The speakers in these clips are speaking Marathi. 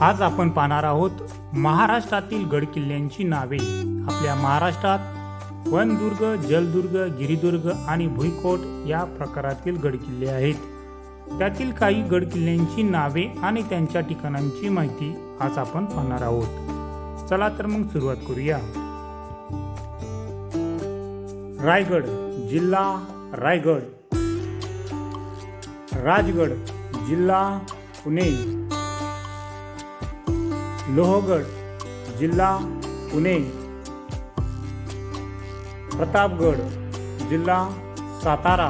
आज आपण पाहणार आहोत महाराष्ट्रातील गडकिल्ल्यांची नावे. आपल्या महाराष्ट्रात वनदुर्ग जलदुर्ग गिरिदुर्ग आणि भुईकोट या प्रकारातील गडकिल्ले आहेत. त्यातील काही गडकिल्ल्यांची नावे आणि त्यांच्या ठिकाणांची माहिती आज आपण पाहणार आहोत. चला तर मग सुरुवात करूया. रायगड जिल्हा रायगड. राजगड जिल्हा पुणे. लोहगड जिल्हा पुणे प्रतापगड जिल्हा सातारा,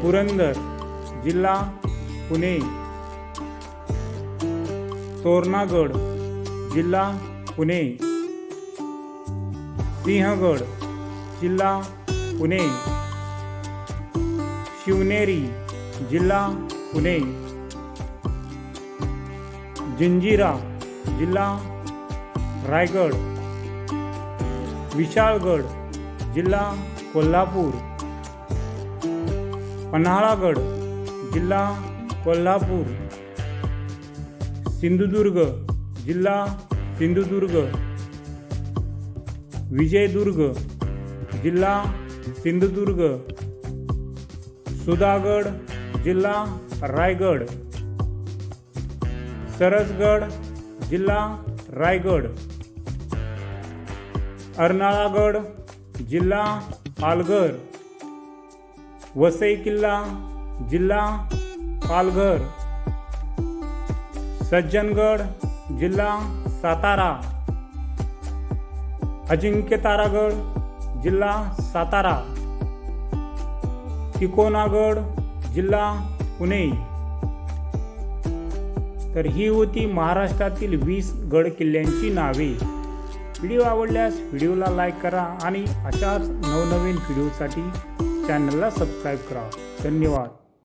पुरंदर जिल्हा पुणे तोरणागड जिल्हा पुणे सिंहगड जिल्हा पुणे, शिवनेरी जिल्हा पुणे। जंजिरा जिल्हा रायगड विशाळगड जिल्हा कोल्हापूर पन्हाळागड जिल्हा कोल्हापूर सिंधुदुर्ग जिल्हा सिंधुदुर्ग विजयदुर्ग जिल्हा सिंधुदुर्ग सुधागड जिल्हा रायगड. सरसगड जिल्हा रायगड. अर्नाळागड जिल्हा पालघर. वसई किल्ला जिल्हा पालघर. सज्जनगड जिल्हा सातारा. अजिंक्यतारागड जिल्हा सातारा. तिकोनागड जिल्हा पुणे. तर ही होती महाराष्ट्रातील वीस गड किल्ल्यांची नावे. व्हिडिओ आवडल्यास व्हिडिओला लाईक करा आणि अशाच नवनवीन व्हिडिओसाठी चॅनलला सबस्क्राईब करा. धन्यवाद.